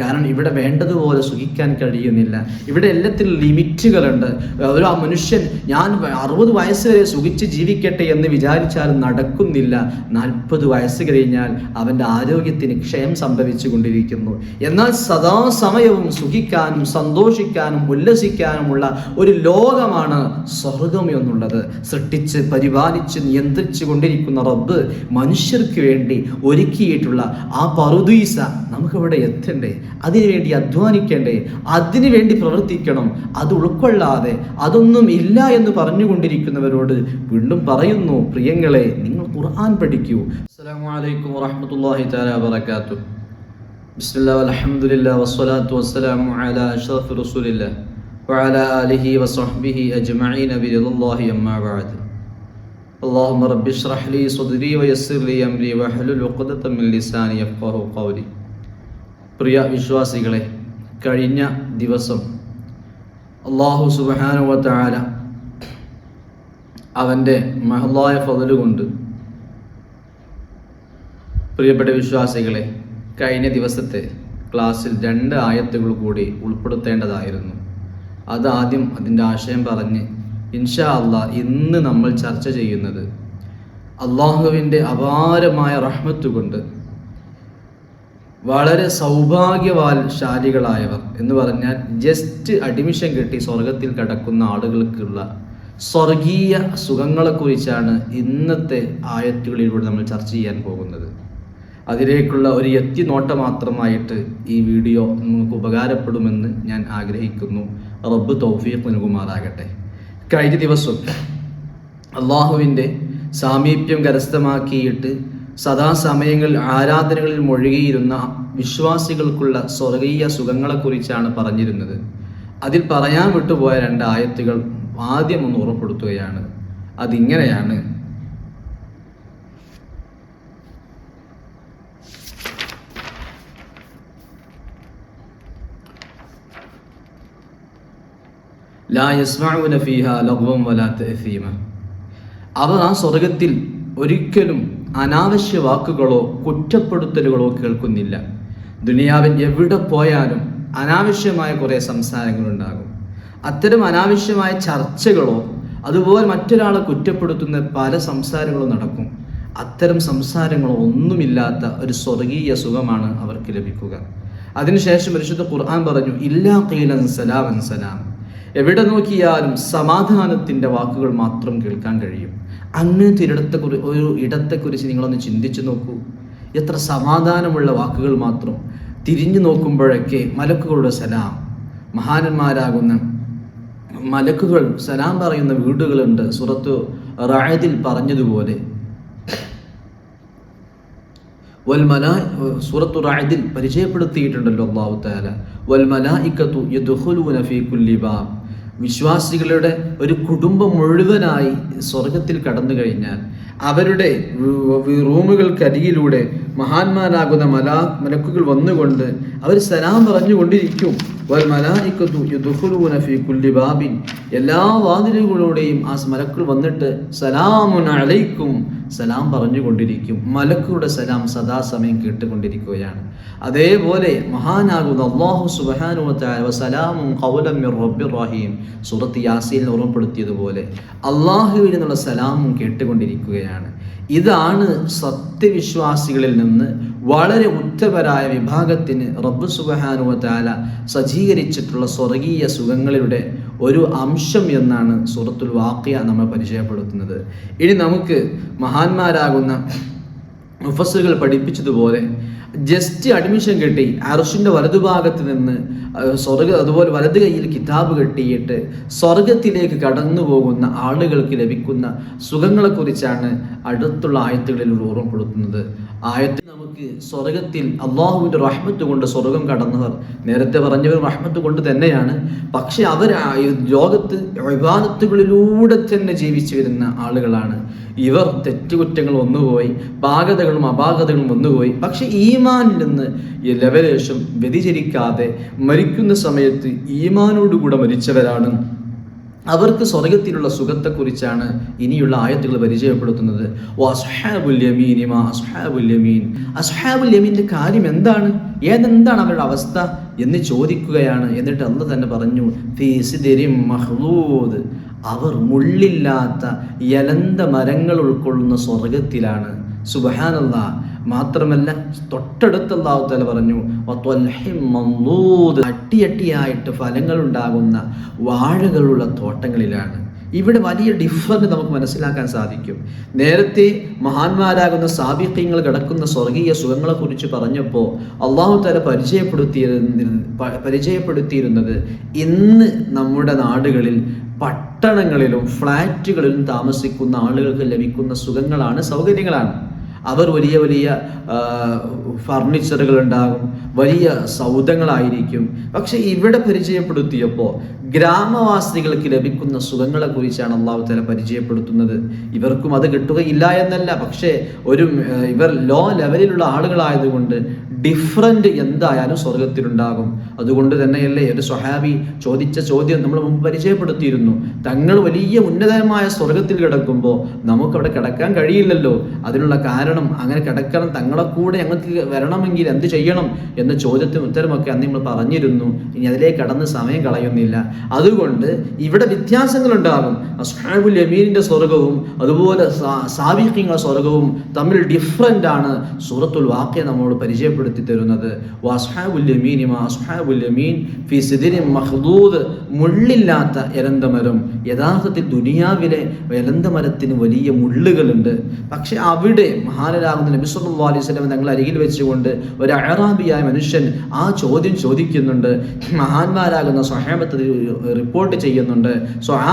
കാരണം ഇവിടെ വേണ്ടതുപോലെ സുഖിക്കാൻ കഴിയുന്നില്ല. ഇവിടെ എല്ലാത്തിനും ലിമിറ്റുകളുണ്ട്. ഒരു ആ മനുഷ്യൻ ഞാൻ അറുപത് വയസ്സ് വരെ സുഖിച്ച് ജീവിക്കട്ടെ എന്ന് വിചാരിച്ചാലും നടക്കുന്നില്ല. നാൽപ്പത് വയസ്സ് കഴിഞ്ഞാൽ അവന്റെ ആരോഗ്യത്തിന് ക്ഷയം സംഭവിച്ചു കൊണ്ടിരിക്കുന്നു. എന്നാൽ സദാസമയവും സുഖിക്കാനും സന്തോഷിക്കാനും ഉല്ലസിക്കാനുമുള്ള ഒരു ലോകമാണ് സ്വർഗം എന്നുള്ളത്. സൃഷ്ടിച്ച് പരിപാലിച്ച് നിയന്ത്രിച്ചു കൊണ്ടിരിക്കുന്ന റബ്ബ് മനുഷ്യർക്ക് വേണ്ടി ഒരുക്കിയിട്ടുള്ള ആ പറുദീസ നമുക്കിവിടെ എത്തണ്ടേ? അതിനുവേണ്ടി അധ്വാനിക്കണ്ടേ അതിനു വേണ്ടി പ്രവർത്തിക്കണം അത് ഉൾക്കൊള്ളാതെ അതൊന്നും ഇല്ല എന്ന് പറഞ്ഞുകൊണ്ടിരിക്കുന്നവരോട് വീണ്ടും പറയുന്നു പ്രിയങ്ങളെ നിങ്ങൾ ഖുർആൻ പഠിക്കൂ അസ്സലാമു അലൈക്കും വറഹ്മത്തുള്ളാഹി തആല വബറകാതുഹു ബിസ്മില്ലാ വൽഹംദുലില്ലാ വസ്സലാത്തു വസ്സലാമു അലാ അഷ്റഫി റസൂലില്ലാ വഅലാ ആലിഹി വസഹ്ബിഹി അജ്മഈന ബിറിദല്ലാഹി അമ്മാ ബഅദ് اللهم رب اشرح لي صدري ويسر لي امري واحلل عقدة من لساني يفقهوا قولي പ്രിയ വിശ്വാസികളെ കഴിഞ്ഞ ദിവസം അള്ളാഹു സുബാനുവത്താല അവന്റെ മഹലായ ഫതലുകൊണ്ട് പ്രിയപ്പെട്ട വിശ്വാസികളെ കഴിഞ്ഞ ദിവസത്തെ ക്ലാസ്സിൽ രണ്ട് ആയത്തുകൾ കൂടി ഉൾപ്പെടുത്തേണ്ടതായിരുന്നു. അതാദ്യം അതിന്റെ ആശയം പറഞ്ഞ് ഇൻഷാ അള്ളാ ഇന്ന് നമ്മൾ ചർച്ച ചെയ്യുന്നത് അള്ളാഹുവിന്റെ അപാരമായ റഹ്മത്ത് കൊണ്ട് വളരെ സൗഭാഗ്യവാൽശാലികളായവർ എന്ന് പറഞ്ഞാൽ ജസ്റ്റ് അഡ്മിഷൻ കിട്ടി സ്വർഗത്തിൽ കിടക്കുന്ന ആളുകൾക്കുള്ള സ്വർഗീയ സുഖങ്ങളെക്കുറിച്ചാണ് ഇന്നത്തെ ആയത്തുകളിലൂടെ നമ്മൾ ചർച്ച ചെയ്യാൻ പോകുന്നത്. അതിലേക്കുള്ള ഒരു എത്തി നോട്ട മാത്രമായിട്ട് ഈ വീഡിയോ നിങ്ങൾക്ക് ഉപകാരപ്പെടുമെന്ന് ഞാൻ ആഗ്രഹിക്കുന്നു. റബ്ബ് തൗഫീഖ് നൽകുമാറാകട്ടെ. കഴിഞ്ഞ ദിവസം അള്ളാഹുവിന്റെ സാമീപ്യം കരസ്ഥമാക്കിയിട്ട് സദാസമയങ്ങളിൽ ആരാധനകളിൽ മുഴുകിയിരുന്ന വിശ്വാസികൾക്കുള്ള സ്വർഗീയ സുഖങ്ങളെക്കുറിച്ചാണ് പറഞ്ഞിരുന്നത്. അതിൽ പറയാൻ വിട്ടുപോയ രണ്ട് ആയത്തുകൾ ആദ്യം ഒന്ന് ഉറപ്പെടുത്തുകയാണ്. അതിങ്ങനെയാണ്. ലാ വലാ അവർ ആ സ്വർഗത്തിൽ ഒരിക്കലും അനാവശ്യ വാക്കുകളോ കുറ്റപ്പെടുത്തലുകളോ കേൾക്കുന്നില്ല. ദുനിയാവിൽ എവിടെ പോയാലും അനാവശ്യമായ കുറേ സംസാരങ്ങളുണ്ടാകും. അത്തരം അനാവശ്യമായ ചർച്ചകളോ അതുപോലെ മറ്റൊരാളെ കുറ്റപ്പെടുത്തുന്ന പല സംസാരങ്ങളും നടക്കും. അത്തരം സംസാരങ്ങളോ ഒന്നുമില്ലാത്ത ഒരു സ്വർഗീയ സുഖമാണ് അവർക്ക് ലഭിക്കുക. അതിനുശേഷം പരിശുദ്ധ ഖുർആൻ പറഞ്ഞു ഇല്ലാ കീലൻ സലാമൻ സലാം. എവിടെ നോക്കിയാലും സമാധാനത്തിന്റെ വാക്കുകൾ മാത്രം കേൾക്കാൻ കഴിയും. അങ്ങനത്തെ ഒരിടത്തെ കുറി ഒരു ഇടത്തെക്കുറിച്ച് നിങ്ങളൊന്ന് ചിന്തിച്ചു നോക്കൂ. എത്ര സമാധാനമുള്ള വാക്കുകൾ മാത്രം തിരിഞ്ഞു നോക്കുമ്പോഴൊക്കെ മലക്കുകളുടെ സലാം. മഹാനന്മാരാകുന്ന മലക്കുകൾ സലാം പറയുന്ന വീടുകളുണ്ട്. സുറത്ത് റായതിൽ പറഞ്ഞതുപോലെ. വൽമല സൂറത്തു റായതിൽ പരിചയപ്പെടുത്തിയിട്ടുണ്ടല്ലോ അള്ളാഹു താല വൽമല ഇക്കത്തു ബാബ്. വിശ്വാസികളുടെ ഒരു കുടുംബം മുഴുവനായി സ്വർഗത്തിൽ കടന്നു കഴിഞ്ഞാൽ അവരുടെ റൂമുകൾക്കരികിലൂടെ മഹാന്മാരാകുന്ന മലാ മലക്കുകൾ വന്നുകൊണ്ട് അവർ സലാം പറഞ്ഞുകൊണ്ടിരിക്കും. വൽ മലായിക്കത്തു കുല്ലി ബാബിൻ. എല്ലാ വാതിലുകളോടെയും ആ മലക്കുകൾ വന്നിട്ട് സലാമുൻ അലൈക്കും സലാം പറഞ്ഞുകൊണ്ടിരിക്കും. മലക്കുകളുടെ സലാം സദാസമയം കേട്ടുകൊണ്ടിരിക്കുകയാണ്. അതേപോലെ മഹാനാകുന്ന അള്ളാഹു സുബാനുവത്തായ സലാമും യാസീൽ ഓർമ്മപ്പെടുത്തിയതുപോലെ അള്ളാഹുവിൽ നിന്നുള്ള സലാമും കേട്ടുകൊണ്ടിരിക്കുകയാണ്. ഇതാണ് സത്യവിശ്വാസികളിൽ നിന്ന് വളരെ ഉത്തവരായ വിഭാഗത്തിന് റബ്ബ് സുബഹാനുവത്താല സജ്ജീകരിച്ചിട്ടുള്ള സ്വർഗീയ സുഖങ്ങളുടെ ഒരു അംശം എന്നാണ് സൂറത്തുൽ വാക്യ നമ്മൾ പരിചയപ്പെടുത്തുന്നത്. ഇനി നമുക്ക് മഹാന്മാരാകുന്ന മുഫസ്സുകൾ പഠിപ്പിച്ചതുപോലെ ജസ്റ്റ് അഡ്മിഷൻ കിട്ടി. അറുഷിന്റെ വലതുഭാഗത്ത് നിന്ന് സ്വർഗ അതുപോലെ വലത് കയ്യിൽ കിതാബ് കെട്ടിയിട്ട് സ്വർഗത്തിലേക്ക് കടന്നു പോകുന്ന ആളുകൾക്ക് ലഭിക്കുന്ന സുഖങ്ങളെക്കുറിച്ചാണ് അടുത്തുള്ള ആയത്തുകളിൽ ഓർമ്മപ്പെടുത്തുന്നത്. ആയത്തിൽ നമുക്ക് സ്വർഗത്തിൽ അള്ളാഹുവിന്റെ റഹ്മത്ത് കൊണ്ട് സ്വർഗം കടന്നവർ. നേരത്തെ പറഞ്ഞവർ റഹ്മത്ത് കൊണ്ട് തന്നെയാണ്. പക്ഷെ അവർ ലോകത്ത് വിവാദത്തുകളിലൂടെ തന്നെ ജീവിച്ചു വരുന്ന ആളുകളാണ്. ഇവർ തെറ്റുകുറ്റങ്ങൾ വന്നുപോയി പാകതകളും അപാകതകളും വന്നുപോയി. പക്ഷെ ഈമാനിൽ നിന്ന് ലവലേശം വ്യതിചരിക്കാതെ മരിക്കുന്ന സമയത്ത് ഈമാനോടുകൂടെ മരിച്ചവരാണ് അവർക്ക് സ്വർഗത്തിലുള്ള സുഖത്തെക്കുറിച്ചാണ് ഇനിയുള്ള ആയത്തുകൾ പരിചയപ്പെടുത്തുന്നത്. ഓ അസ്ഹാബുൽ യമീൻ ഇമാ അസ്ഹാബുൽ യമീൻ. അസ്ഹാബുൽ യമീന്റെ കാര്യം എന്താണ്? ഏതെന്താണ് അവരുടെ അവസ്ഥ എന്ന് ചോദിക്കുകയാണ്. എന്നിട്ട് അന്ന് തന്നെ പറഞ്ഞു അവർ മുള്ളില്ലാത്ത യലന്ത മരങ്ങൾ ഉൾക്കൊള്ളുന്ന സ്വർഗത്തിലാണ് സുബഹാനല്ല മാത്രമല്ല തൊട്ടടുത്ത് അള്ളാഹുത്തല പറഞ്ഞു. അട്ടിയട്ടിയായിട്ട് ഫലങ്ങൾ ഉണ്ടാകുന്ന വാഴകളുള്ള തോട്ടങ്ങളിലാണ്. ഇവിടെ വലിയ ഡിഫറന്റ് നമുക്ക് മനസ്സിലാക്കാൻ സാധിക്കും. നേരത്തെ മഹാന്മാരാകുന്ന സാബിക്യങ്ങൾ കിടക്കുന്ന സ്വർഗീയ സുഖങ്ങളെക്കുറിച്ച് പറഞ്ഞപ്പോൾ അള്ളാഹു തല പരിചയപ്പെടുത്തിയിരുന്ന പരിചയപ്പെടുത്തിയിരുന്നത് ഇന്ന് നമ്മുടെ നാടുകളിൽ പട്ടണങ്ങളിലും ഫ്ലാറ്റുകളിലും താമസിക്കുന്ന ആളുകൾക്ക് ലഭിക്കുന്ന സുഖങ്ങളാണ് സൗകര്യങ്ങളാണ്. അവർ വലിയ വലിയ ഫർണിച്ചറുകൾ ഉണ്ടാകും വലിയ സൗധങ്ങളായിരിക്കും. പക്ഷെ ഇവിടെ പരിചയപ്പെടുത്തിയപ്പോൾ ഗ്രാമവാസികൾക്ക് ലഭിക്കുന്ന സുഖങ്ങളെ കുറിച്ചാണ് അള്ളാഹു തല പരിചയപ്പെടുത്തുന്നത്. ഇവർക്കും അത് കിട്ടുകയില്ല എന്നല്ല. പക്ഷേ ഒരു ഇവർ ലോ ലെവലിലുള്ള ആളുകളായതുകൊണ്ട് ഡിഫറന്റ് എന്തായാലും സ്വർഗത്തിലുണ്ടാകും അതുകൊണ്ട് തന്നെയല്ലേ ഒരു സ്വഹാബി ചോദിച്ച ചോദ്യം നമ്മൾ മുമ്പ് പരിചയപ്പെടുത്തിയിരുന്നു. തങ്ങൾ വലിയ ഉന്നതമായ സ്വർഗത്തിൽ കിടക്കുമ്പോൾ നമുക്കവിടെ കിടക്കാൻ കഴിയില്ലല്ലോ. അതിനുള്ള കാരണം അങ്ങനെ കിടക്കണം തങ്ങളെ കൂടെ ഞങ്ങൾക്ക് വരണമെങ്കിൽ എന്ത് ചെയ്യണം എന്ന ചോദ്യത്തിന് ഉത്തരമൊക്കെ അന്ന് നമ്മൾ പറഞ്ഞിരുന്നു. ഇനി അതിലേക്ക് കടന്ന് സമയം കളയുന്നില്ല. അതുകൊണ്ട് ഇവിടെ വ്യത്യാസങ്ങളുണ്ടാകും. അസ്ഹാബുൽ യമീനിന്റെ സ്വർഗവും അതുപോലെ സാബിഖിങ്ങളുടെ സ്വർഗവും തമ്മിൽ ഡിഫറന്റ് ആണ് സൂറത്തുൽ വാക്യ നമ്മോട് പരിചയപ്പെടുത്തി തരുന്നത്. വസ്ഹാബുൽ യമീനി മാ അസ്ഹാബുൽ യമീൻ ഫി സിദിനി മഖ്ദൂദ് മുള്ളില്ലാത്ത എലന്തമരം യഥാർത്ഥത്തിൽ ദുനിയാവിലെ എലന്തമരത്തിന് വലിയ മുള്ളുകളുണ്ട്. പക്ഷെ അവിടെ മഹാനരാകുന്ന നബി സല്ലല്ലാഹു അലൈഹി വസല്ലം തങ്ങൾ അരികിൽ വെച്ചുകൊണ്ട് ഒരു അറാബിയായ മനുഷ്യൻ ആ ചോദ്യം ചോദിക്കുന്നുണ്ട്. മഹാന്മാരാകുന്ന സ്വഹാബത്ത് റിപ്പോർട്ട് ചെയ്യുന്നുണ്ട്. സോ ആ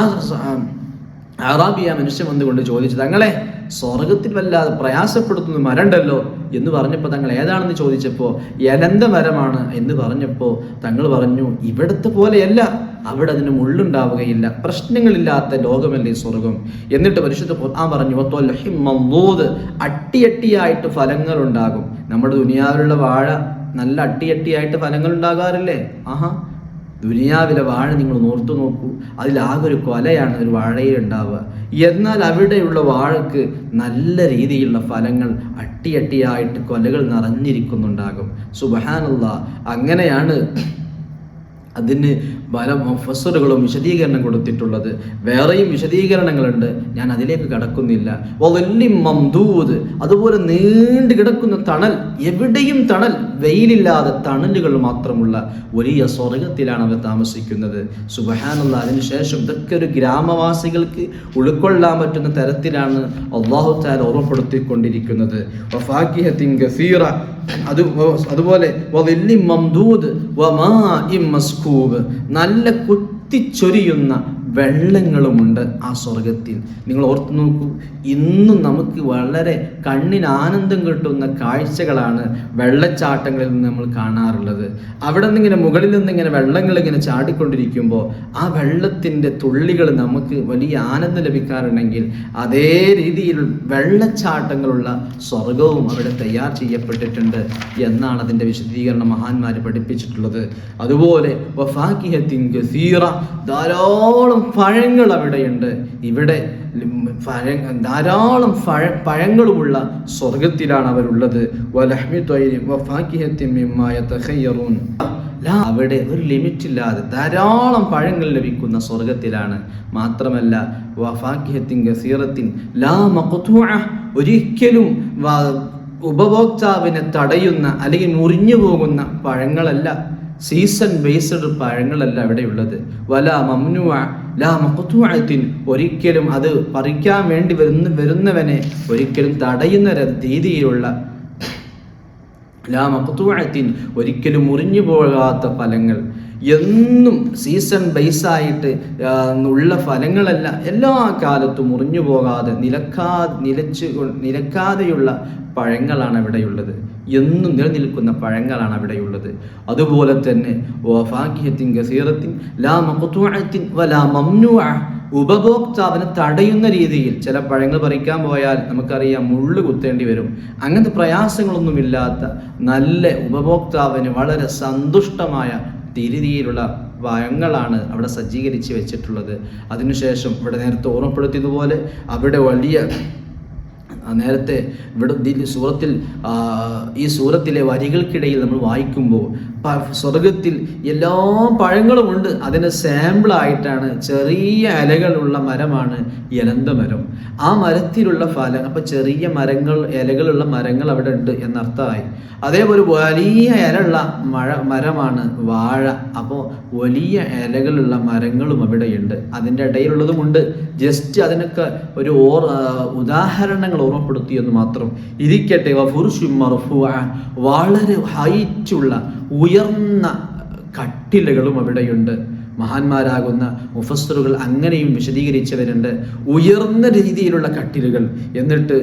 അറാബിയ മനുഷ്യൻ വന്നുകൊണ്ട് ചോദിച്ചു തങ്ങളെ സ്വർഗത്തിൽ വല്ലാതെ പ്രയാസപ്പെടുത്തുന്ന മരണ്ടല്ലോ? എന്ന് പറഞ്ഞപ്പോൾ തങ്ങൾ ഏതാണെന്ന് ചോദിച്ചപ്പോൾ എലന്ത മരമാണ്. എന്ന് പറഞ്ഞപ്പോൾ തങ്ങൾ പറഞ്ഞു ഇവിടുത്തെ പോലെയല്ല. അവിടെ അതിന് മുള്ളുണ്ടാവുകയില്ല. പ്രശ്നങ്ങളില്ലാത്ത ലോകമല്ലേ സ്വർഗം എന്നിട്ട് പരിശുദ്ധ ഖുർആൻ പറഞ്ഞു. അട്ടിയട്ടിയായിട്ട് ഫലങ്ങൾ ഉണ്ടാകും നമ്മുടെ ദുനിയാവിലുള്ള വാഴ നല്ല അട്ടിയട്ടിയായിട്ട് ഫലങ്ങൾ ഉണ്ടാകാറില്ലേ? ആഹാ. ദുനിയാവിലെ വാഴ നിങ്ങൾ നോർത്തു നോക്കൂ. അതിലാകെ ഒരു കൊലയാണ് ഒരു വാഴയിൽ ഉണ്ടാവുക. എന്നാൽ അവിടെയുള്ള വാഴക്ക് നല്ല രീതിയിലുള്ള ഫലങ്ങൾ അട്ടിയട്ടിയായിട്ട് കൊലകൾ നിറഞ്ഞിരിക്കുന്നുണ്ടാകും. സുബഹാനുള്ള അങ്ങനെയാണ് അതിന് പല മുഫസറുകളും വിശദീകരണം കൊടുത്തിട്ടുള്ളത്. വേറെയും വിശദീകരണങ്ങളുണ്ട്. ഞാൻ അതിലേക്ക് കടക്കുന്നില്ല. വലിയ മംദൂദ്. അതുപോലെ നീണ്ടു കിടക്കുന്ന തണൽ. എവിടെയും തണൽ. വെയിലില്ലാതെ തണലുകൾ മാത്രമുള്ള വലിയ സ്വർഗത്തിലാണ് അവർ താമസിക്കുന്നത്. സുബഹാനുള്ള അതിനുശേഷം ഇതൊക്കെ ഒരു ഗ്രാമവാസികൾക്ക് ഉൾക്കൊള്ളാൻ പറ്റുന്ന തരത്തിലാണ് അള്ളാഹു താല ഓർമ്മപ്പെടുത്തിക്കൊണ്ടിരിക്കുന്നത്. വഫാക്കിഹത്തിൻ ഗസീറ. അത് അതുപോലെ നല്ല കുത്തിച്ചൊരിയുന്ന വെള്ളങ്ങളുമുണ്ട് ആ സ്വർഗത്തിൽ നിങ്ങൾ ഓർത്തു നോക്കൂ ഇന്നും നമുക്ക് വളരെ കണ്ണിന് ആനന്ദം കിട്ടുന്ന കാഴ്ചകളാണ് വെള്ളച്ചാട്ടങ്ങളിൽ നിന്ന് നമ്മൾ കാണാറുള്ളത്. അവിടെ നിന്നിങ്ങനെ മുകളിൽ നിന്നിങ്ങനെ വെള്ളങ്ങൾ ഇങ്ങനെ ചാടിക്കൊണ്ടിരിക്കുമ്പോൾ ആ വെള്ളത്തിന്റെ തുള്ളികൾ നമുക്ക് വലിയ ആനന്ദം ലഭിക്കാറുണ്ടെങ്കിൽ അതേ രീതിയിൽ വെള്ളച്ചാട്ടങ്ങളുള്ള സ്വർഗവും അവിടെ തയ്യാർ ചെയ്യപ്പെട്ടിട്ടുണ്ട് എന്നാണ് അതിന്റെ വിശദീകരണം മഹാന്മാർ പഠിപ്പിച്ചിട്ടുള്ളത്. അതുപോലെ ഗസീറ ധാരാളം പഴങ്ങൾ അവിടെയുണ്ട് ഇവിടെ പഴ ധാരാളം പഴ പഴങ്ങളുമുള്ള സ്വർഗത്തിലാണ് അവരുള്ളത്. അവിടെ ഒരു ലിമിറ്റ് ഇല്ലാതെ ധാരാളം പഴങ്ങൾ ലഭിക്കുന്ന സ്വർഗത്തിലാണ് മാത്രമല്ല വഫാക്കിഹത്തിൻ ഗസീറത്തിൻ ലാ ഒരിക്കലും ഉപഭോക്താവിനെ തടയുന്ന അല്ലെങ്കിൽ മുറിഞ്ഞു പോകുന്ന പഴങ്ങളല്ല സീസൺ ബേസ്ഡ് പഴങ്ങളല്ല അവിടെയുള്ളത് വല മംനുഅ ലാ മക്കുത്തുവാഴത്തിൻ ഒരിക്കലും അത് പറിക്കാൻ വേണ്ടി വരുന്ന വരുന്നവനെ ഒരിക്കലും തടയുന്ന രീതിയിലുള്ള ലാ മക്കുത്തുവാഴത്തിൻ ഒരിക്കലും മുറിഞ്ഞു പോകാത്ത ഫലങ്ങൾ. എന്നും സീസൺ ബേസായിട്ട് ഉള്ള ഫലങ്ങളല്ല. എല്ലാ കാലത്തും മുറിഞ്ഞു പോകാതെ നിലക്കാ നിലച്ച് നിലക്കാതെയുള്ള പഴങ്ങളാണ് അവിടെയുള്ളത് എന്നും നിലനിൽക്കുന്ന പഴങ്ങളാണ് അവിടെയുള്ളത് അതുപോലെ തന്നെ വഫാക്കിഹത്തിൻ ഗസീറത്തിൻ ലാ മഖ്തൂഅത്തിൻ വലാ മംനുഅ ഉപഭോക്താവിനെ തടയുന്ന രീതിയിൽ ചില പഴങ്ങൾ പറിക്കാൻ പോയാൽ നമുക്കറിയാം മുള്ളു കുത്തേണ്ടി വരും. അങ്ങനത്തെ പ്രയാസങ്ങളൊന്നുമില്ലാത്ത നല്ല ഉപഭോക്താവിന് വളരെ സന്തുഷ്ടമായ തിരിതിയിലുള്ള പഴങ്ങളാണ് അവിടെ സജ്ജീകരിച്ച് വെച്ചിട്ടുള്ളത്. അതിനുശേഷം ഇവിടെ നേരത്തെ ഓർമ്മപ്പെടുത്തിയതുപോലെ അവിടെ വലിയ നേരത്തെ ഇവിടെ സൂറത്തിൽ ഈ സൂറത്തിലെ വരികൾക്കിടയിൽ നമ്മൾ വായിക്കുമ്പോൾ സ്വർഗത്തിൽ എല്ലാ പഴങ്ങളും ഉണ്ട്. അതിന് സാമ്പിളായിട്ടാണ് ചെറിയ ഇലകളുള്ള മരമാണ് ഇലന്ത മരം ആ മരത്തിലുള്ള ഫലം അപ്പം ചെറിയ മരങ്ങൾ ഇലകളുള്ള മരങ്ങൾ അവിടെ ഉണ്ട് എന്നർത്ഥമായി. അതേപോലെ വലിയ ഇലയുള്ള മഴ മരമാണ് വാഴ. അപ്പോൾ വലിയ ഇലകളുള്ള മരങ്ങളും അവിടെയുണ്ട്. അതിന്റെ ഇടയിലുള്ളതുമുണ്ട്. ജസ്റ്റ് അതിനൊക്കെ ഒരു ഓർ ഉദാഹരണങ്ങൾ ഓർമ്മപ്പെടുത്തി എന്ന് മാത്രം ഇരിക്കട്ടെ. വളരെ ഹൈറ്റുള്ള ഉയർന്ന കട്ടിലുകളും അവിടെയുണ്ട്. മഹാന്മാരാകുന്ന മുഫസ്സറുകൾ അങ്ങനെയും വിശദീകരിച്ചവരുണ്ട്. ഉയർന്ന രീതിയിലുള്ള കട്ടിലുകൾ. എന്നിട്ട്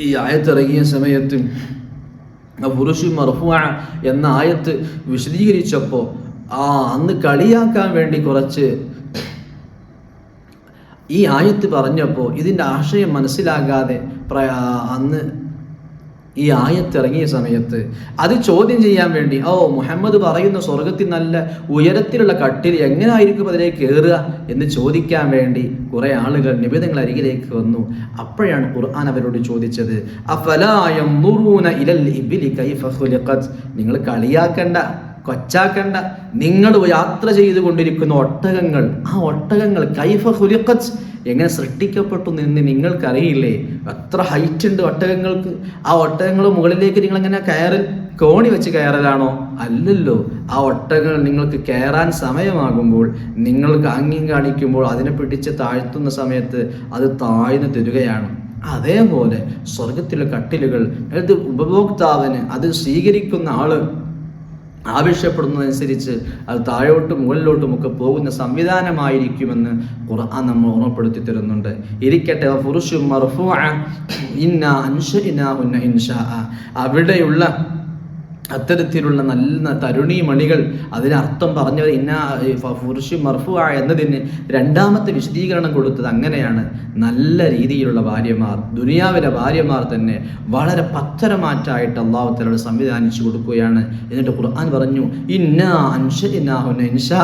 ഈ ആയത്തിറങ്ങിയ സമയത്ത് പുരുഷു മർഫുഅ എന്ന ആയത്ത് വിശദീകരിച്ചപ്പോൾ ആ അന്ന് കളിയാക്കാൻ വേണ്ടി കുറച്ച് ഈ ആയത്ത് പറഞ്ഞപ്പോൾ ഇതിന്റെ ആശയം മനസ്സിലാകാതെ അന്ന് ഈ ആയത്ത് ഇറങ്ങിയ സമയത്ത് അത് ചോദ്യം ചെയ്യാൻ വേണ്ടി ഓ മുഹമ്മദ് പറയുന്ന സ്വർഗത്തിൽ നല്ല ഉയരത്തിലുള്ള കട്ടിൽ എങ്ങനെ ആയിരിക്കും അതിലേക്ക് കയറുക എന്ന് ചോദിക്കാൻ വേണ്ടി കുറേ ആളുകൾ നിബിധങ്ങൾ അരികിലേക്ക് വന്നു. അപ്പോഴാണ് ഖുർആൻ അവരോട് ചോദിച്ചത് നിങ്ങൾ കളിയാക്കണ്ട. കൊച്ചാക്കണ്ട. നിങ്ങൾ യാത്ര ചെയ്തു കൊണ്ടിരിക്കുന്ന ഒട്ടകങ്ങൾ ആ ഒട്ടകങ്ങൾ കൈഫ ഹുലിക്കച്ച് എങ്ങനെ സൃഷ്ടിക്കപ്പെട്ടു എന്ന് നിങ്ങൾക്കറിയില്ലേ? എത്ര ഹൈറ്റ് ഉണ്ട് ഒട്ടകങ്ങൾക്ക്. ആ ഒട്ടകങ്ങൾ മുകളിലേക്ക് നിങ്ങൾ എങ്ങനെ കയറൽ കോണി വെച്ച് കയറലാണോ? അല്ലല്ലോ. ആ ഒട്ടകങ്ങൾ നിങ്ങൾക്ക് കയറാൻ സമയമാകുമ്പോൾ നിങ്ങൾക്ക് അങ്ങിയും കാണിക്കുമ്പോൾ അതിനെ പിടിച്ച് താഴ്ത്തുന്ന സമയത്ത് അത് താഴ്ന്നു തരികയാണ്. അതേപോലെ സ്വർഗത്തിലെ കട്ടിലുകൾ അതായത് ഉപഭോക്താവിന് അത് സ്വീകരിക്കുന്ന ആൾ ആവശ്യപ്പെടുന്നതനുസരിച്ച് അത് താഴോട്ടും മുകളിലോട്ടും ഒക്കെ പോകുന്ന സംവിധാനമായിരിക്കുമെന്ന് ഖുർആൻ നമ്മൾ ഓർമ്മപ്പെടുത്തി തരുന്നുണ്ട്. ഇരിക്കട്ടെ ഫുറുഷും മർഫുഅ ഇന്ന ഉന്ന ഇൻഷാ അവിടെയുള്ള അത്തരത്തിലുള്ള നല്ല തരുണി മണികൾ അതിനർത്ഥം പറഞ്ഞവർ ഇന്ന ഫുർഷി മർഫു എന്നതിന് രണ്ടാമത്തെ വിശദീകരണം കൊടുത്തത് അങ്ങനെയാണ്. നല്ല രീതിയിലുള്ള ഭാര്യമാർ ദുനിയാവിലെ ഭാര്യമാർ തന്നെ വളരെ പത്തരമാറ്റായിട്ട് അള്ളാഹുത്തലോട് സംവിധാനിച്ചു കൊടുക്കുകയാണ്. എന്നിട്ട് ഖുർആൻ പറഞ്ഞു ഇന്ന അൻഷഇനാഹുന്ന ഇൻഷാ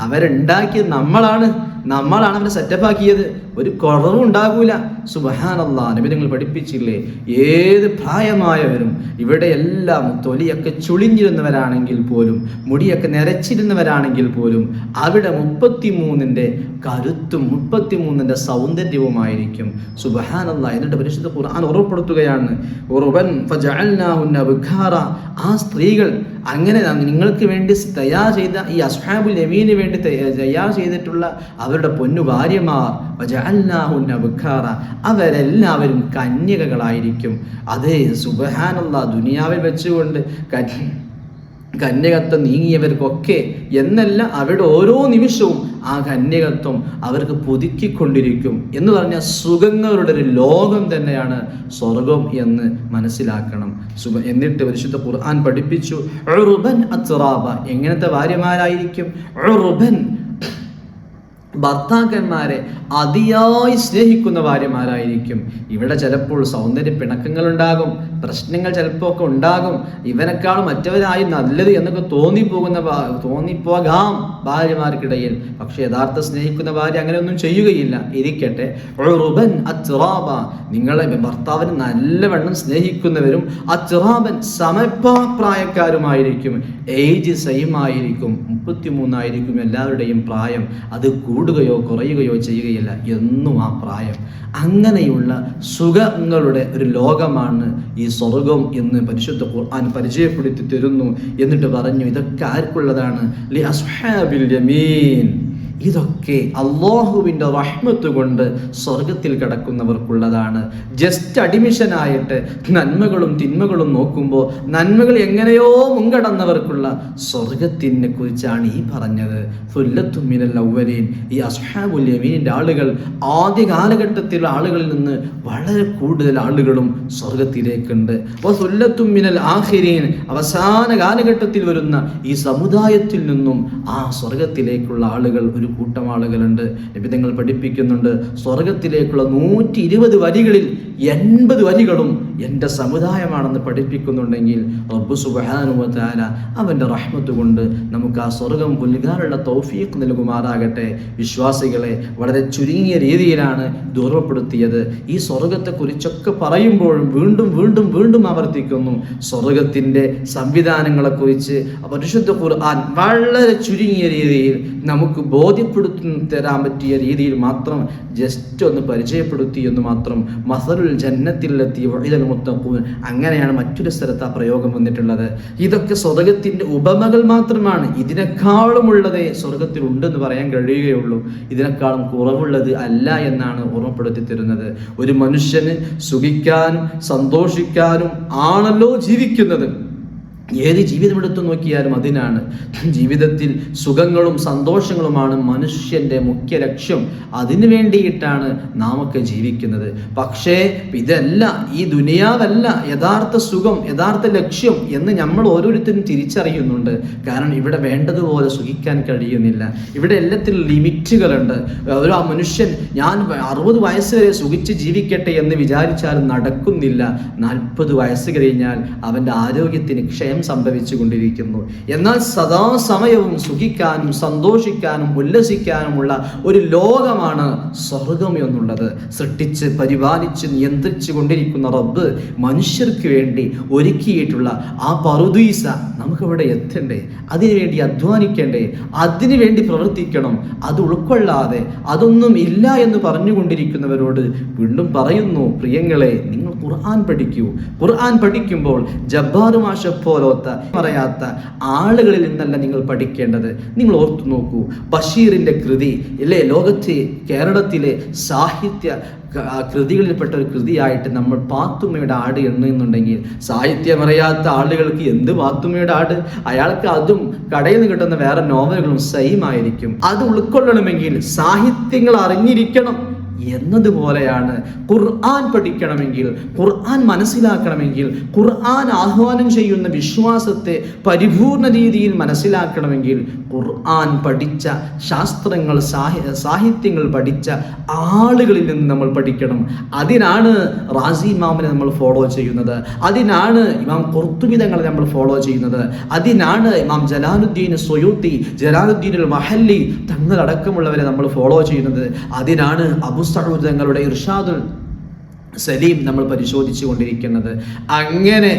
അവരുണ്ടാക്കിയത് നമ്മളാണ്. നമ്മളാണ് അവനെ സെറ്റപ്പ് ആക്കിയത്. ഒരു കുറവും ഉണ്ടാകൂല. സുബഹാനല്ലാ നിങ്ങൾ പഠിപ്പിച്ചില്ലേ? ഏത് പ്രായമായവരും ഇവിടെ എല്ലാം തൊലിയൊക്കെ ചുളിഞ്ഞിരുന്നവരാണെങ്കിൽ പോലും മുടിയൊക്കെ നിരച്ചിരുന്നവരാണെങ്കിൽ പോലും അവിടെ മുപ്പത്തിമൂന്നിന്റെ കരുത്തും മുപ്പത്തിമൂന്നിന്റെ സൗന്ദര്യവുമായിരിക്കും. സുബഹാനല്ല എന്നിട്ട് പരിശുദ്ധ ഖുർആൻ ഉറപ്പെടുത്തുകയാണ് ബുഖാറ ആ സ്ത്രീകൾ അങ്ങനെ നിങ്ങൾക്ക് വേണ്ടി തയ്യാർ ചെയ്ത ഈ അസ്ഹാബുൽ നബീന് വേണ്ടി തയ്യ- തയ്യാർ ചെയ്തിട്ടുള്ള അവരുടെ പൊന്നു ഭാര്യമാർ അവരെല്ലാവരും കന്യകകളായിരിക്കും. അതേ സുബഹാനുള്ള ദുനിയാവിൽ വെച്ചുകൊണ്ട് കന്യകത്വം നീങ്ങിയവർക്കൊക്കെ എന്നല്ല അവരുടെ ഓരോ നിമിഷവും ആ കന്യകത്വം അവർക്ക് പുതുക്കിക്കൊണ്ടിരിക്കും എന്ന് പറഞ്ഞാൽ സുഖങ്ങളുടെ ഒരു ലോകം തന്നെയാണ് സ്വർഗം എന്ന് മനസ്സിലാക്കണം. സുഖ എന്നിട്ട് പരിശുദ്ധ ഖുർആൻ പഠിപ്പിച്ചു എങ്ങനത്തെ ഭാര്യമാരായിരിക്കും? ഭർത്താക്കന്മാരെ അതിയായി സ്നേഹിക്കുന്ന ഭാര്യമാരായിരിക്കും ഇവിടെ ചിലപ്പോൾ സൗന്ദര്യ പിണക്കങ്ങൾ ഉണ്ടാകും പ്രശ്നങ്ങൾ ചിലപ്പോൾ ഒക്കെ ഉണ്ടാകും. ഇവനേക്കാൾ മറ്റവരായി നല്ലത് എന്നൊക്കെ തോന്നിപ്പോകുന്ന തോന്നിപ്പോകാം ഭാര്യമാർക്കിടയിൽ. പക്ഷെ യഥാർത്ഥ സ്നേഹിക്കുന്ന ഭാര്യ അങ്ങനെയൊന്നും ചെയ്യുകയില്ല. ഇരിക്കട്ടെ. റുബൻ നിങ്ങളെ ഭർത്താവിന് നല്ലവണ്ണം സ്നേഹിക്കുന്നവരും അച്റാബൻ സമപ്രായക്കാരുമായിരിക്കും ഏജ് സെയിം ആയിരിക്കും. മുപ്പത്തിമൂന്നായിരിക്കും എല്ലാവരുടെയും പ്രായം. അത് കൂടുകയോ കുറയുകയോ ചെയ്യുകയില്ല. എന്നും ആ പ്രായം. അങ്ങനെയുള്ള സുഖങ്ങളുടെ ഒരു ലോകമാണ് ഈ സ്വർഗം എന്ന് പരിശുദ്ധ ഖുർആൻ പരിചയപ്പെടുത്തി തരുന്നു എന്നിട്ട് പറഞ്ഞു ഇതൊക്കെ ആർക്കുള്ളതാണ്? ലി അസ്ഹാബിൽ യമീൻ. ഇതൊക്കെ അള്ളാഹുവിന്റെ റഹ്മത്ത് കൊണ്ട് സ്വർഗത്തിൽ കിടക്കുന്നവർക്കുള്ളതാണ്. ജസ്റ്റ് അഡ്മിഷനായിട്ട് നന്മകളും തിന്മകളും നോക്കുമ്പോൾ നന്മകൾ എങ്ങനെയോ മുൻകടന്നവർക്കുള്ള സ്വർഗത്തിനെ കുറിച്ചാണ് ഈ പറഞ്ഞത്. ഫുല്ലത്തുമ്മിനല്ലവരെയും ഈ അസ്ഹാബുൽ യമീനിന്റെ ആളുകൾ ആദ്യ കാലഘട്ടത്തിലുള്ള ആളുകളിൽ നിന്ന് വളരെ കൂടുതൽ ആളുകളും സ്വർഗത്തിലേക്കുണ്ട് അപ്പോൾ ഫുല്ലത്തുമ്മിനൽ ആഹിരീൻ അവസാന കാലഘട്ടത്തിൽ വരുന്ന ഈ സമുദായത്തിൽ നിന്നും ആ സ്വർഗത്തിലേക്കുള്ള ആളുകൾ ഒരു ഒരു കൂട്ടം ആളുകളുണ്ട്. നിബിധങ്ങൾ പഠിപ്പിക്കുന്നുണ്ട്. സ്വർഗത്തിലേക്കുള്ള നൂറ്റി വരികളിൽ എൺപത് വരികളും എന്റെ സമുദായമാണെന്ന് പഠിപ്പിക്കുന്നുണ്ടെങ്കിൽ റബ്ബു സുബാനുവല അവന്റെ റഹ്മത്ത് കൊണ്ട് നമുക്ക് ആ സ്വർഗം പുൽകാനുള്ള തൗഫീഖ് നൽകുമാറാകട്ടെ. വിശ്വാസികളെ വളരെ ചുരുങ്ങിയ രീതിയിലാണ് ദൂർവപ്പെടുത്തിയത്. ഈ സ്വർഗത്തെക്കുറിച്ചൊക്കെ പറയുമ്പോഴും വീണ്ടും വീണ്ടും വീണ്ടും ആവർത്തിക്കുന്നു. സ്വർഗത്തിന്റെ സംവിധാനങ്ങളെക്കുറിച്ച് പരിശുദ്ധ ഖുർആൻ വളരെ ചുരുങ്ങിയ രീതിയിൽ നമുക്ക് ബോധ്യപ്പെടുത്തി തരാൻ പറ്റിയ രീതിയിൽ മാത്രം ജസ്റ്റ് ഒന്ന് പരിചയപ്പെടുത്തി എന്ന് മാത്രം മസറുൽ ജന്നത്തിലെത്തി വഴിതൽ മുത്തപ്പൂൻ അങ്ങനെയാണ് മറ്റൊരു സ്ഥലത്ത് ആ പ്രയോഗം വന്നിട്ടുള്ളത്. ഇതൊക്കെ സ്വതകത്തിന്റെ ഉപമകൾ മാത്രമാണ്. ഇതിനേക്കാളുമുള്ളതേ സ്വർഗത്തിൽ ഉണ്ടെന്ന് പറയാൻ കഴിയുകയുള്ളൂ. ഇതിനേക്കാളും കുറവുള്ളത് അല്ല എന്നാണ് ഓർമ്മപ്പെടുത്തി തരുന്നത്. ഒരു മനുഷ്യന് സുഖിക്കാനും സന്തോഷിക്കാനും ആണല്ലോ ജീവിക്കുന്നത്. ഏത് ജീവിതം എടുത്തു നോക്കിയാലും അതിനാണ്. ജീവിതത്തിൽ സുഖങ്ങളും സന്തോഷങ്ങളുമാണ് മനുഷ്യന്റെ മുഖ്യ ലക്ഷ്യം. അതിനു വേണ്ടിയിട്ടാണ് നാമൊക്കെ ജീവിക്കുന്നത്. പക്ഷേ ഇതല്ല ഈ ദുനിയാവല്ല യഥാർത്ഥ സുഖം യഥാർത്ഥ ലക്ഷ്യം എന്ന് നമ്മൾ ഓരോരുത്തരും തിരിച്ചറിയുന്നുണ്ട്. കാരണം ഇവിടെ വേണ്ടതുപോലെ സുഖിക്കാൻ കഴിയുന്നില്ല. ഇവിടെ എല്ലാത്തിലും ലിമിറ്റുകളുണ്ട്. ഒരു ആ മനുഷ്യൻ ഞാൻ അറുപത് വയസ്സ് വരെ സുഖിച്ച് ജീവിക്കട്ടെ എന്ന് വിചാരിച്ചാലും നടക്കുന്നില്ല. നാൽപ്പത് വയസ്സ് കഴിഞ്ഞാൽ അവന്റെ ആരോഗ്യത്തിന് ക്ഷയം സംഭവിച്ചു കൊണ്ടിരിക്കുന്നു എന്നാൽ സദാസമയവും സുഖിക്കാനും സന്തോഷിക്കാനും ഉല്ലസിക്കാനുമുള്ള ഒരു ലോകമാണ് സ്വർഗം എന്നുള്ളത്. സൃഷ്ടിച്ച് പരിപാലിച്ച് നിയന്ത്രിച്ചു കൊണ്ടിരിക്കുന്ന റബ്ബ് മനുഷ്യർക്ക് വേണ്ടി ഒരുക്കിയിട്ടുള്ള ആ പറുദീസ നമുക്കിവിടെ എത്തണ്ടേ? അതിനുവേണ്ടി അധ്വാനിക്കണ്ടേ? അതിനുവേണ്ടി പ്രവർത്തിക്കണം. അത് ഉൾക്കൊള്ളാതെ അതൊന്നും ഇല്ല എന്ന് പറഞ്ഞുകൊണ്ടിരിക്കുന്നവരോട് വീണ്ടും പറയുന്നു പ്രിയങ്ങളെ നിങ്ങൾ ഖുർആൻ പഠിക്കൂ. ഖുർആൻ പഠിക്കുമ്പോൾ ജബ്ബാർ മാഷ പോലത്തെ പറയാത്ത ആളുകളിൽ നിന്നല്ല നിങ്ങൾ പഠിക്കേണ്ടത്. നിങ്ങൾ ഓർത്തു നോക്കൂ ബഷീറിന്റെ കൃതി അല്ലേ ലോകത്തെ കേരളത്തിലെ സാഹിത്യ കൃതികളിൽപ്പെട്ട ഒരു കൃതിയായിട്ട് നമ്മൾ പാത്തുമ്മയുടെ ആട് എണ്ണുന്നുണ്ടെങ്കിൽ സാഹിത്യമറിയാത്ത ആളുകൾക്ക് എന്ത് പാത്തുമ്മയുടെ ആട്? അയാൾക്ക് അതും കടയിൽ നിന്ന് കിട്ടുന്ന വേറെ നോവലുകളും സെയിം ആയിരിക്കും. അത് ഉൾക്കൊള്ളണമെങ്കിൽ സാഹിത്യങ്ങൾ അറിഞ്ഞിരിക്കണം. എന്നതുപോലെയാണ് ഖുർആൻ പഠിക്കണമെങ്കിൽ ഖുർആൻ മനസ്സിലാക്കണമെങ്കിൽ ഖുർആൻ ആഹ്വാനം ചെയ്യുന്ന വിശ്വാസത്തെ പരിപൂർണ രീതിയിൽ മനസ്സിലാക്കണമെങ്കിൽ ഖുർആൻ പഠിച്ച ശാസ്ത്രങ്ങൾ സാഹി സാഹിത്യങ്ങൾ പഠിച്ച ആളുകളിൽ നിന്ന് നമ്മൾ പഠിക്കണം. അതിനാണ് റാസി ഇമാമിനെ നമ്മൾ ഫോളോ ചെയ്യുന്നത്. അതിനാണ് ഇമാം കുർത്തുവിധങ്ങളെ നമ്മൾ ഫോളോ ചെയ്യുന്നത്. അതിനാണ് ഇമാം ജലാലുദ്ദീൻ സൊയൂത്തി ജലാലുദ്ദീൻ മഹല്ലി തങ്ങളടക്കമുള്ളവരെ നമ്മൾ ഫോളോ ചെയ്യുന്നത്. അതിനാണ് അബു സഊദ് തങ്ങളുടെ ഇർഷാദുൽ സലീം നമ്മൾ പരിശോധിച്ചു കൊണ്ടിരിക്കുന്നത്. അങ്ങനെ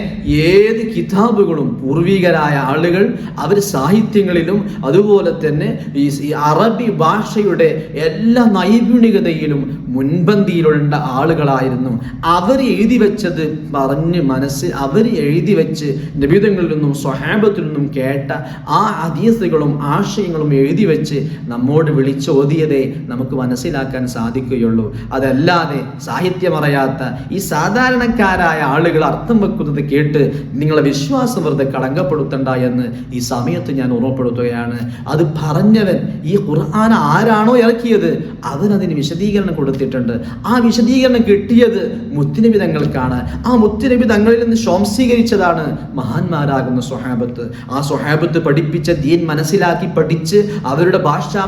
ഏത് കിതാബുകളും പൂർവികരായ ആളുകൾ അവർ സാഹിത്യങ്ങളിലും അതുപോലെ തന്നെ ഈ അറബി ഭാഷയുടെ എല്ലാ നൈപുണികതയിലും മുൻപന്തിയിലുള്ള ആളുകളായിരുന്നു. അവർ എഴുതി വെച്ചത് പറഞ്ഞ് മനസ്സ് അവർ എഴുതി വെച്ച് നിബിധങ്ങളിൽ നിന്നും സ്വഹാബത്തിൽ നിന്നും കേട്ട ആ ഹദീസുകളും ആശയങ്ങളും എഴുതി വെച്ച് നമ്മോട് വിളിച്ചോതിയതേ നമുക്ക് മനസ്സിലാക്കാൻ സാധിക്കുകയുള്ളൂ. അതല്ലാതെ സാഹിത്യം അറിയാത്ത ഈ സാധാരണക്കാരായ ആളുകൾ അർത്ഥം വെക്കുന്നത് കേട്ട് നിങ്ങളെ വിശ്വാസം വെറുതെ കളങ്കപ്പെടുത്തണ്ട എന്ന് ഈ സമയത്ത് ഞാൻ ഓർമ്മപ്പെടുത്തുകയാണ്. അത് പറഞ്ഞവൻ ഈ ഖുർആൻ ആരാണോ ഇറക്കിയത്? അവനതിന് വിശദീകരണം കൊടുത്തിട്ടുണ്ട്. ആ വിശദീകരണം കിട്ടിയത് മുത്തിനബി തങ്ങൾക്കാണ് ആ മുത്തിനബി തങ്ങളിൽ നിന്ന് ശോംസീകരിച്ചതാണ് മഹാന്മാരാകുന്ന സ്വഹാബത്ത്. ആ സ്വഹാബത്ത് പഠിപ്പിച്ച ദീൻ മനസ്സിലാക്കി പഠിച്ച് അവരുടെ ഭാഷാ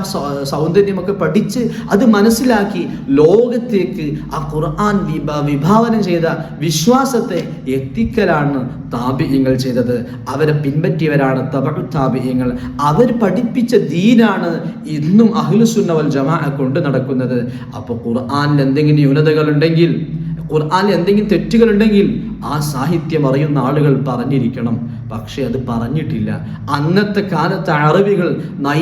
സൗന്ദര്യമൊക്കെ പഠിച്ച് അത് മനസ്സിലാക്കി ലോകത്തേക്ക് ആ ഖുർആൻ വിഭാവനം ചെയ്ത വിശ്വാസത്തെ എത്തിക്കലാണ് താപിയങ്ങൾ ചെയ്തത്. അവരെ പിൻപറ്റിയവരാണ് തബു താപിയങ്ങൾ. അവർ പഠിപ്പിച്ച ദീനാണ് ഇന്നും അഹ്ലുസുന്ന വൽ ജമാ കൊണ്ട് നടക്കുന്നത്. അപ്പോൾ ഖുർആാനിൽ എന്തെങ്കിലും ന്യൂനതകൾ ഉണ്ടെങ്കിൽ ഖുർആനിൽ എന്തെങ്കിലും തെറ്റുകൾ ഉണ്ടെങ്കിൽ ആ സാഹിത്യം അറിയുന്ന ആളുകൾ പറഞ്ഞിരിക്കണം. പക്ഷെ അത് പറഞ്ഞിട്ടില്ല. അന്നത്തെ കാലത്തെ അറബികൾ നൈ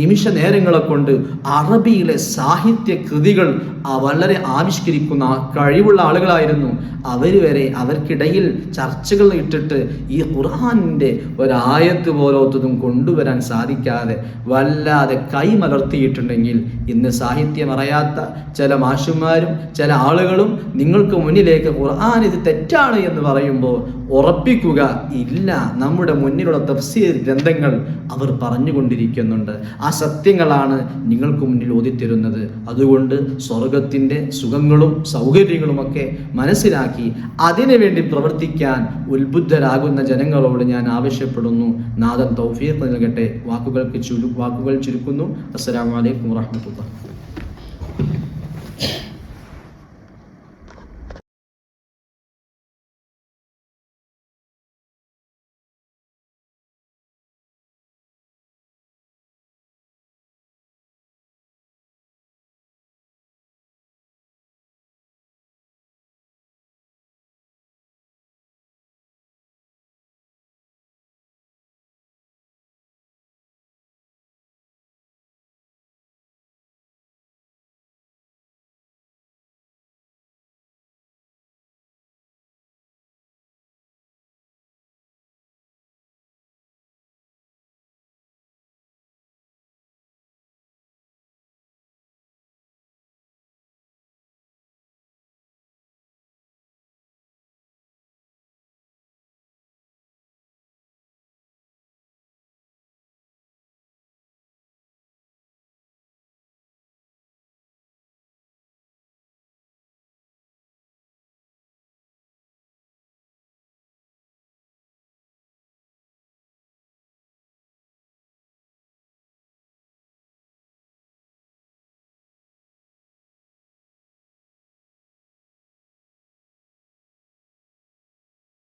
നിമിഷ നേരങ്ങളെ കൊണ്ട് അറബിയിലെ സാഹിത്യ കൃതികൾ വളരെ ആവിഷ്കരിക്കുന്ന കഴിവുള്ള ആളുകളായിരുന്നു. അവർ വരെ അവർക്കിടയിൽ ചർച്ചകൾ ഇട്ടിട്ട് ഈ ഖുർഹാനിന്റെ ഒരായത്ത് പോലത്തതും കൊണ്ടുവരാൻ സാധിക്കാതെ വല്ലാതെ കൈമലർത്തിയിട്ടുണ്ടെങ്കിൽ ഇന്ന് സാഹിത്യം അറിയാത്ത ചില മാഷുമാരും ചില ആളുകളും നിങ്ങൾക്ക് മുന്നിലേക്ക് ഖുർആൻ ഇത് തെറ്റാണ് തെറ്റാണ് എന്ന് പറയുമ്പോൾ ഉറപ്പിക്കുക ഇല്ല. നമ്മുടെ മുന്നിലുള്ള തഫ്സീർ ഗ്രന്ഥങ്ങൾ അവർ പറഞ്ഞുകൊണ്ടിരിക്കുന്നുണ്ട്. ആ സത്യങ്ങളാണ് നിങ്ങൾക്ക് മുന്നിൽ ഓതിത്തരുന്നത്. അതുകൊണ്ട് സ്വർഗത്തിന്റെ സുഖങ്ങളും സൗകര്യങ്ങളുമൊക്കെ മനസ്സിലാക്കി അതിനുവേണ്ടി പ്രവർത്തിക്കാൻ ഉത്ബുദ്ധരാകുന്ന ജനങ്ങളോട് ഞാൻ ആവശ്യപ്പെടുന്നു. നാദൻ തൗഫീഖ് നൽകട്ടെ. വാക്കുകൾക്ക് ചുരു വാക്കുകൾ ചുരുക്കുന്നു. അസ്സലാമു അലൈക്കും വറഹ്മത്തുള്ളാഹി.